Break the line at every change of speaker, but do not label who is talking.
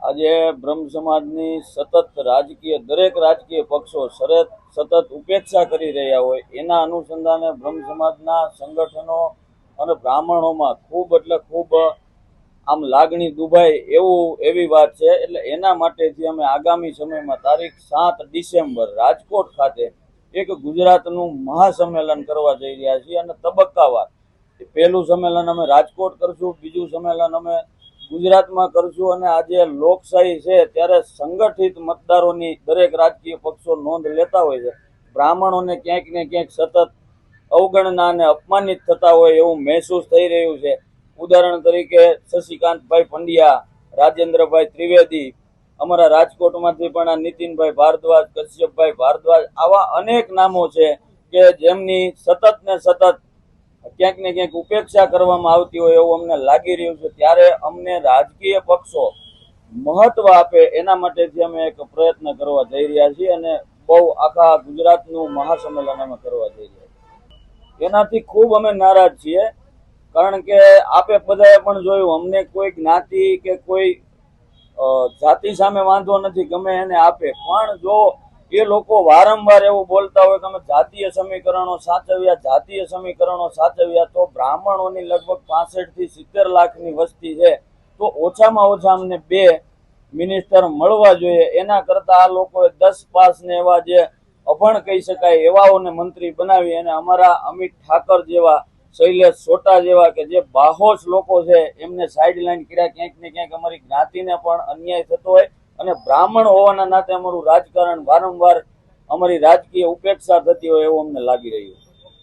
આજે બ્રહ્મ સમાજની સતત રાજકીય, દરેક રાજકીય પક્ષો સરત સતત ઉપેક્ષા કરી રહ્યા હોય, એના અનુસંધાને બ્રહ્મ સમાજના સંગઠનો અને બ્રાહ્મણોમાં ખૂબ એટલે ખૂબ આમ લાગણી દુભાય એવું, એવી વાત છે. એટલે એના માટેથી અમે આગામી સમયમાં તારીખ સાત ડિસેમ્બર રાજકોટ ખાતે એક ગુજરાતનું મહાસંમેલન કરવા જઈ રહ્યા છીએ. અને તબક્કાવાર પહેલું સંમેલન અમે રાજકોટ કરશું, બીજું સંમેલન અમે ગુજરાતમાં કરશું અને આજે લોકશાહી છે, ત્યારે સંગઠિત મતદારોની દરેક રાજકીય પક્ષો નોંધ લેતા હોય છે. બ્રાહ્મણોને ક્યાંક ને ક્યાંક સતત અવગણના અને અપમાનિત થતા હોય એવું મહેસૂસ થઈ રહ્યું છે. ઉદાહરણ તરીકે, શશિકાંતભાઈ પંડ્યા, રાજેન્દ્રભાઈ ત્રિવેદી, અમારા રાજકોટમાંથી પણ આ નીતિનભાઈ ભારદ્વાજ, કશ્યપભાઈ ભારદ્વાજ, આવા અનેક નામો છે કે જેમની સતત ને સતત ક્યાંક ને ક્યાંક ઉપેક્ષા કરવામાં આવતી હોય એવું અમને લાગી રહ્યું છે. ત્યારે અમને રાજકીય પક્ષો મહત્વ આપે એના માટેથી અમે એક પ્રયત્ન કરવા જઈ રહ્યા છીએ અને બહુ આખા ગુજરાતનું મહાસંમેલન અમે કરવા જઈ રહ્યા છીએ. એનાથી ખૂબ અમે નારાજ છીએ, કારણ કે આપે બધાએ પણ જોયું, અમને કોઈ જ્ઞાતિ કે કોઈ જાતિ સામે વાંધો નથી, ગમે એને આપે. પણ જો એ લોકો વારંવાર એવું બોલતા હોય કે અમે જાતીય સમીકરણો સાચવ્યા, જાતીય સમીકરણો સાચવ્યા, તો બ્રાહ્મણોની લગભગ પાસઠથી સિત્તેર લાખની વસ્તી છે. તો ઓછામાં ઓછા અમને બે મિનિસ્ટર મળવા જોઈએ. એના કરતા આ લોકોએ દસ પાસ ને એવા જે અભણ કહી શકાય એવાઓને મંત્રી બનાવી અને અમારા અમિત ઠાકર જેવા, શૈલેષ સોટા જેવા કે જે બાહોશ લોકો છે, એમને સાઈડ લાઈન કર્યા. ક્યાંક ને ક્યાંક અમારી જ્ઞાતિને પણ અન્યાય થતો હોય. અને બ્રાહ્મણ હોવાના નાતે અમારું રાજકારણ વારંવાર અમારી રાજકીય ઉપેક્ષા થતી હોય એવું અમને લાગી રહ્યું